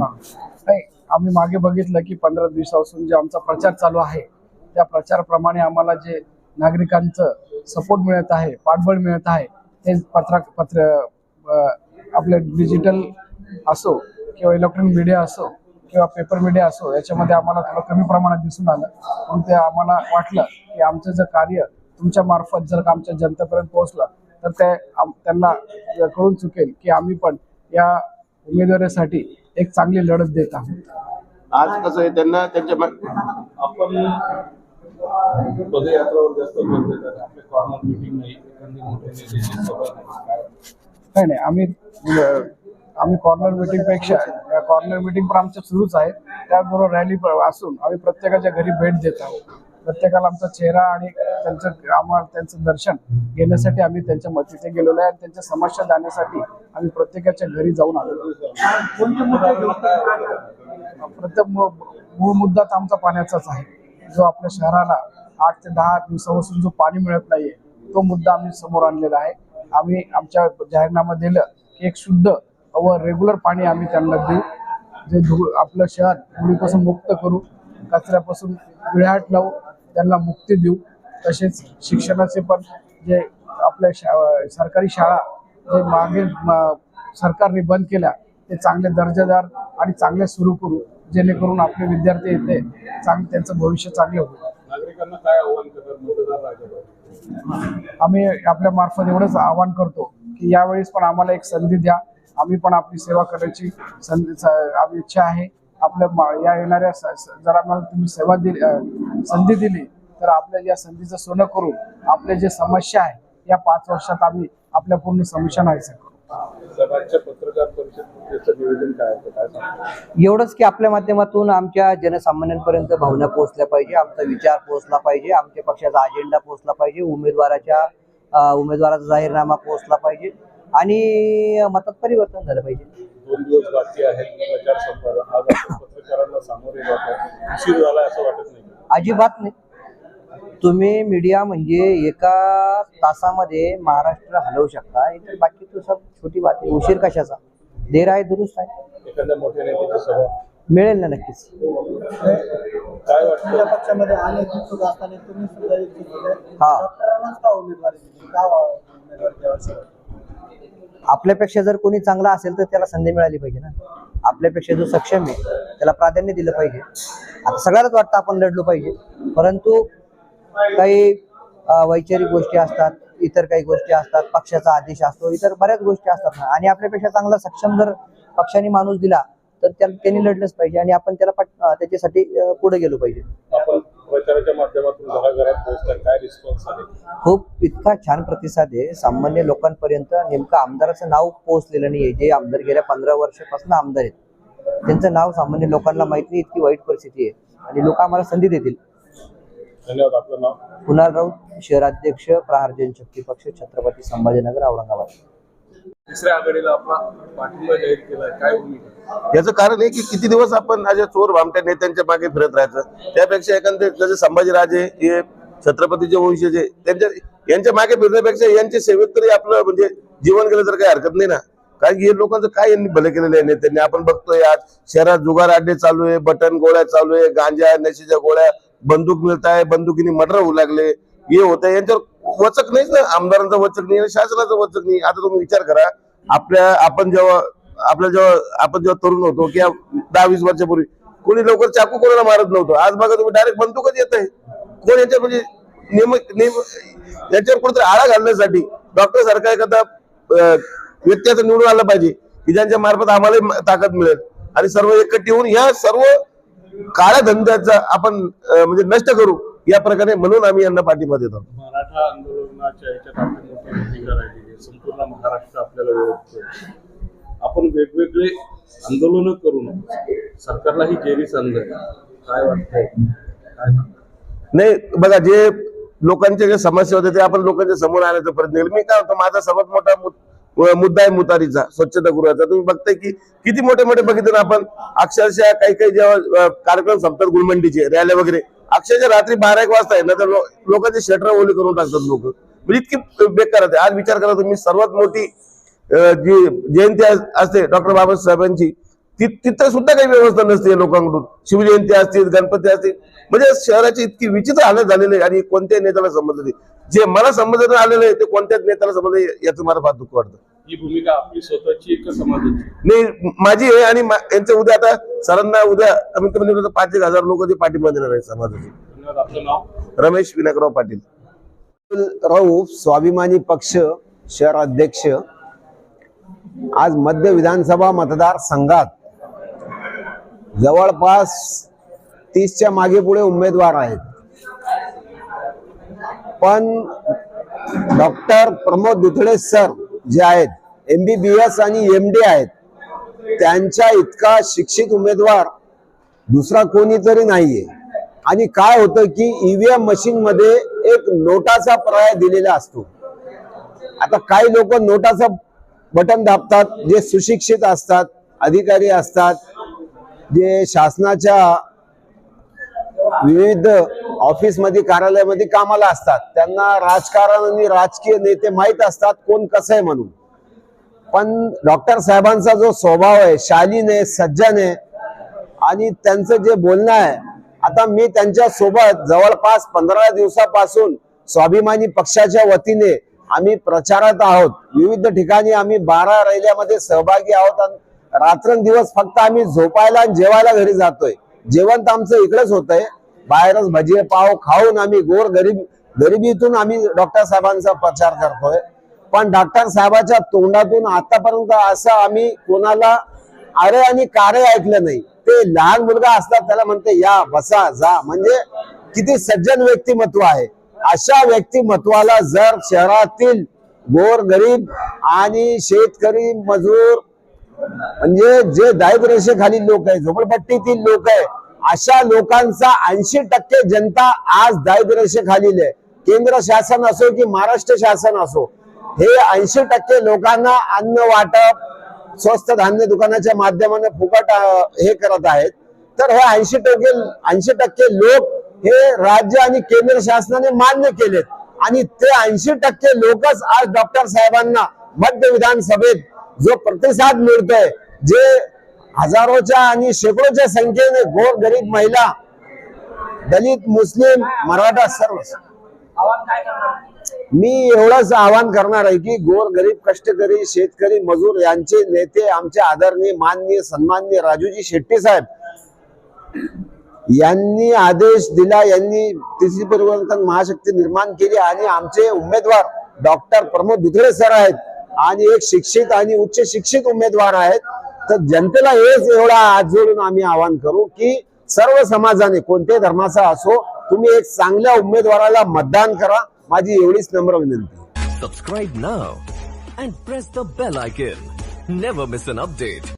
नाही आम्ही मागे बघितलं की पंधरा दिवसापासून जे आमचा प्रचार चालू आहे त्या प्रचाराप्रमाणे आम्हाला जे नागरिकांचं सपोर्ट मिळत आहे पाठबळ मिळत आहे ते पत्रा पत्र आपले डिजिटल असो किंवा इलेक्ट्रॉनिक मीडिया असो किंवा पेपर मीडिया असो याच्यामध्ये आम्हाला थोडं कमी प्रमाणात दिसून आलं. म्हणून ते आम्हाला वाटलं की आमचं जर कार्य तुमच्या मार्फत जर का आमच्या जनतेपर्यंत पोहोचलं तर ते आम- त्यांना कळून चुकेल की आम्ही पण या उमेदवारीसाठी एक चांगली लढत देत आहोत. आज कसं आहे त्यांना त्यांच्या आपण पदयात्रावर जास्त भर देतात आपले कॉर्नर मिटिंग नाही एखादी मोठे नेत्याची सभा नाही. नाही नाही आम्ही अ, आम्ही कॉर्नर मिटिंगपेक्षा कॉर्नर मिटिंग पण आमच्या सुरूच आहे त्याचबरोबर रॅली असून आम्ही प्रत्येकाच्या घरी भेट देत आहोत. प्रत्येकाला आमचा चेहरा आणि त्यांचं आम्हाला त्यांचं दर्शन घेण्यासाठी आम्ही त्यांच्या मग तिथे गेलेलो आहे आणि त्यांच्या समस्या जाण्यासाठी आम्ही प्रत्येकाच्या घरी जाऊन आलेलो. प्रत्येक मूळ मुद्दा तर आमचा पाण्याचाच आहे. जो आपल्या शहराला आठ ते दहा दिवसापासून जो पाणी मिळत नाहीये तो मुद्दा आम्ही समोर आणलेला आहे. आम्ही आमच्या जाहीरनामा दिलं की एक शुद्ध व रेग्युलर पाणी आम्ही त्यांना देऊ. जे धूळ आपलं शहर धुळीपासून मुक्त करू कचऱ्यापासून विळ्याट लावू. त्यांना मुक्ती देऊ. तसेच शिक्षणाचे पण जे आपल्या शा सरकारी शाळा जे मागे सरकारने बंद केल्या ते चांगले दर्जेदार आणि चांगले सुरू करू जेणेकरून आपले विद्यार्थी येते चांग त्यांचं भविष्य चांगलं होईल. नागरिकांना काय आव्हान करतात मतदार राजा आम्ही आपल्या मार्फत एवढंच आवाहन करतो की यावेळेस पण आम्हाला एक संधी द्या. आम्ही पण आपली सेवा करण्याची संधी आम्ही इच्छा आहे. आपल्या मा- या येणाऱ्या जर आम्हाला तुम्ही सेवा दिली संधी दिली तर आपल्या या संधीचं सोनं करून आपले जे समस्या आहे या पाच वर्षात आम्ही आपल्या पूर्ण समस्या काय सांगता? एवढंच की आपल्या माध्यमातून आमच्या जनसामान्यांपर्यंत भावना पोहोचल्या पाहिजे आमचा विचार पोहोचला पाहिजे आमच्या पक्षाचा अजेंडा पोहोचला पाहिजे उमेदवाराच्या उमेदवाराचा जाहीरनामा पोहोचला पाहिजे आणि मतात परिवर्तन झालं पाहिजे. दोन दिवस बाकी आहेत. प्रचार आज आपण पत्रकारांना सामोरे जातात उशीर झाला असं वाटत नाही. अजिबात नाही. तुम्ही मीडिया म्हणजे एका तासामध्ये महाराष्ट्र हलवू शकता. इतर बाकी तो सब छोटी बात आहे उशीर कशाचा? देर आहे दुरुस्त आहे. एखाद्या मोठ्या नेत्याची सभा. मिळेल ना नक्कीच. काय वाटतं? आपल्या पक्षामध्ये अनेक इच्छुक असताना तुम्ही सुद्धा इच्छुक होते. हा. उमेदवारी दिली का उमेदवारी द्यावी आपल्यापेक्षा जर कोणी चांगला असेल तर त्याला संधी मिळाली पाहिजे ना. आपल्यापेक्षा जो सक्षम आहे त्याला प्राधान्य दिलं पाहिजे. आता सगळ्यालाच वाटतं आपण लढलो पाहिजे. परंतु काही वैचारिक गोष्टी असतात इतर काही गोष्टी असतात पक्षाचा आदेश असतो इतर बऱ्याच गोष्टी असतात ना. आणि आपल्यापेक्षा चांगला सक्षम जर पक्षाने माणूस दिला तर त्याला त्यांनी लढलंच पाहिजे आणि आपण त्याला त्याच्यासाठी पुढे गेलो पाहिजे. आपण प्रचाराच्या माध्यमातून घराघरात पोहोचतात काय रिस्पॉन्स आहे? खूप इतका छान प्रतिसाद आहे. सामान्य लोकांपर्यंत नेमकं आमदाराचं नाव पोहोचलेलं नाही जे आमदार गेल्या पंधरा वर्षापासून आमदार आहेत. त्यांचं नाव सामान्य लोकांना माहीत नाही. इतकी वाईट परिस्थिती आहे. आणि लोक आम्हाला संधी देतील. धन्यवाद. आपलं नाव? कुणाल राऊत शहराध्यक्ष प्रहार जनशक्ती पक्ष छत्रपती संभाजीनगर औरंगाबाद. तिसऱ्या आघाडीला आपला पाठिंबा जाहीर केला काय भूमिका याचं कारण आहे की किती दिवस आपण चोर भामट्या नेत्यांच्या मागे फिरत राहायचं त्यापेक्षा एखादे जसे संभाजीराजे हे छत्रपतीचे वंशजे त्यांच्या यांच्या मागे फिरण्यापेक्षा यांच्या सेवेत तरी आपलं म्हणजे जीवन गेलं तर काही हरकत नाही ना. कारण की हे लोकांचं काय यांनी भले केलेलं आहे नेत्यांनी? आपण बघतोय आज शहरात जुगार अड्डे चालू आहे बटन गोळ्या चालू आहे गांजा नशेच्या गोळ्या बंदूक मिळत आहे बंदुकीने मर्डर होऊ लागले. हे होत आहे यांच्यावर वचक नाहीच ना. आमदारांचा वचक नाही आणि शासनाचा वचक नाही. आता तुम्ही विचार करा आपल्या आपण जेव्हा आपल्या जेव्हा आपण जेव्हा तरुण होतो किंवा दहा वीस वर्षापूर्वी कोणी लवकर चाकू कोणाला मारत नव्हतं. आज बघा तुम्ही डायरेक्ट बंदूकच येत आहे. कोण यांच्यावर म्हणजे नेम नेम याच्यावर कुठेतरी आळा घालण्यासाठी डॉक्टर सारखा एखादा अं, निवडून आलं पाहिजे की ज्यांच्या मार्फत आम्हाला ताकद मिळेल. आणि सर्व एकत्र येऊन या सर्व काळ्या धंद्याचा आपण म्हणजे नष्ट करू. या प्रकारे म्हणून आम्ही यांना पाठिंबा देतो मराठा आंदोलनाच्या याच्यात संपूर्ण महाराष्ट्र आपल्याला आपण वेगवेगळे आंदोलन करून सरकारलाही जेरीस आणलंय काय वाटतंय? नाही बघा जे लोकांच्या जे समस्या होत्या ते आपण लोकांच्या समोर आणण्याचा प्रयत्न केला. मी काय होतो माझा सर्वात मोठा मुद्दा आहे मुतारीचा स्वच्छता गृहाचा. तुम्ही बघताय की किती मोठे मोठे बघितले ना आपण अक्षरशः काही काही जेव्हा कार्यक्रम संपतात गुलमंडीचे रॅल्या वगैरे. अक्षरशः रात्री बारा एक वाजता आहे ना तर लोकांचे शटर ओली करून टाकतात लोक. म्हणजे इतकी बेकार आहे आज विचार करा तुम्ही सर्वात मोठी जी जयंती असते डॉक्टर बाबासाहेबांची तिथं सुद्धा काही व्यवस्था नसते या लोकांकडून. शिवजयंती असतील गणपती असतील म्हणजे शहराची इतकी विचित्र हालत झालेली आहे आणि कोणत्याही नेत्याला समजलं नाही. जे मला समजत आलेलं आहे ते कोणत्याच नेत्याला समजलं याचं मला फार दुःख वाटतं. ही भूमिका आपली स्वतःची एक का समाजाची? नाही माझी आहे आणि यांचं उद्या आता सरांना उद्या कमीत कमी पाच एक हजार लोक ते पाठिंबा देणार आहे समाजाचे. धन्यवाद. आपलं नाव? रमेश विनायकराव पाटील. राऊत स्वाभिमानी पक्ष शहर अध्यक्ष आज मध्य विधानसभा मतदारसंघात जवळपास तीसच्या मागे पुढे उमेदवार आहेत. पण डॉक्टर प्रमोद दुथडे सर जे आहेत एम बी बी एस आणि एम डी आहेत. त्यांच्या इतका शिक्षित उमेदवार दुसरा कोणी तरी नाहीये. आणि काय होतं की ईव्हीएम मशीन मध्ये एक नोटाचा पर्याय दिलेला असतो. आता काही लोक नोटाचं बटन दाबतात जे सुशिक्षित असतात अधिकारी असतात जे शासनाच्या विविध ऑफिसमध्ये कार्यालयामध्ये कामाला असतात. त्यांना राजकारण आणि राजकीय नेते माहीत असतात कोण कसं आहे म्हणून. पण डॉक्टर साहेबांचा जो स्वभाव आहे शालीन आहे सज्जन आहे आणि त्यांचं जे बोलणं आहे आता मी त्यांच्यासोबत जवळपास पंधरा दिवसापासून स्वाभिमानी पक्षाच्या वतीने आम्ही प्रचारात आहोत. विविध ठिकाणी आम्ही बारा रैल्यामध्ये सहभागी आहोत आणि रात्रंदिवस फक्त आम्ही झोपायला आणि जेवायला घरी जातोय. जेवण तर आमचं इकडेच होतंय. बाहेरच भजी पाव खाऊन आम्ही गोर गरीब गरिबीतून आम्ही डॉक्टर साहेबांचा प्रचार करतोय. पण डॉक्टर साहेबाच्या तोंडातून आतापर्यंत असं आम्ही कोणाला अरे आणि कारे ऐकलं नाही. ते लहान मुलगा असतात त्याला म्हणते या बसा जा. म्हणजे किती सज्जन व्यक्तिमत्व आहे. अशा व्यक्तिमत्वाला जर शहरातील गोर गरीब आणि शेतकरी मजूर म्हणजे जे दारिद्र्य लोक आहे झोपडपट्टीतील लोक आहे अशा लोकांचा ऐंशी टक्के जनता आज दारिद्र्यरेषेखालील आहे. केंद्र शासन असो की महाराष्ट्र शासन असो हे ऐंशी टक्के लोकांना अन्न वाटप स्वस्त धान्य दुकानाच्या माध्यमाने फुकट हे करत आहेत. तर हे ऐंशी टक्के ऐंशी टक्के लोक हे राज्य आणि केंद्र शासनाने मान्य केलेत. आणि ते ऐंशी टक्के लोकच आज डॉक्टर साहेबांना मध्य विधानसभेत जो प्रतिसाद मिळतोय जे हजारोच्या आणि शेकडोच्या संख्येने गोर गरीब महिला दलित मुस्लिम मराठा सर्व मी एवढंच आवाहन करणार आहे की गोर गरीब कष्टकरी शेतकरी मजूर यांचे नेते आमचे आदरणीय माननीय सन्माननीय राजूजी शेट्टी साहेब. यांनी आदेश दिला यांनी तिसरी परिवर्तन महाशक्ती निर्माण केली आणि आमचे उमेदवार डॉक्टर प्रमोद दुधळे सर आहेत आणि एक शिक्षित आणि उच्च शिक्षित उमेदवार आहेत. तर जनतेला हेच एवढा आज जोडून आम्ही आवाहन करू की सर्व समाजाने कोणत्याही धर्माचा असो तुम्ही एक चांगल्या उमेदवाराला मतदान करा. माझी एवढीच नम्र विनंती Subscribe now and press the bell icon. Never miss an update.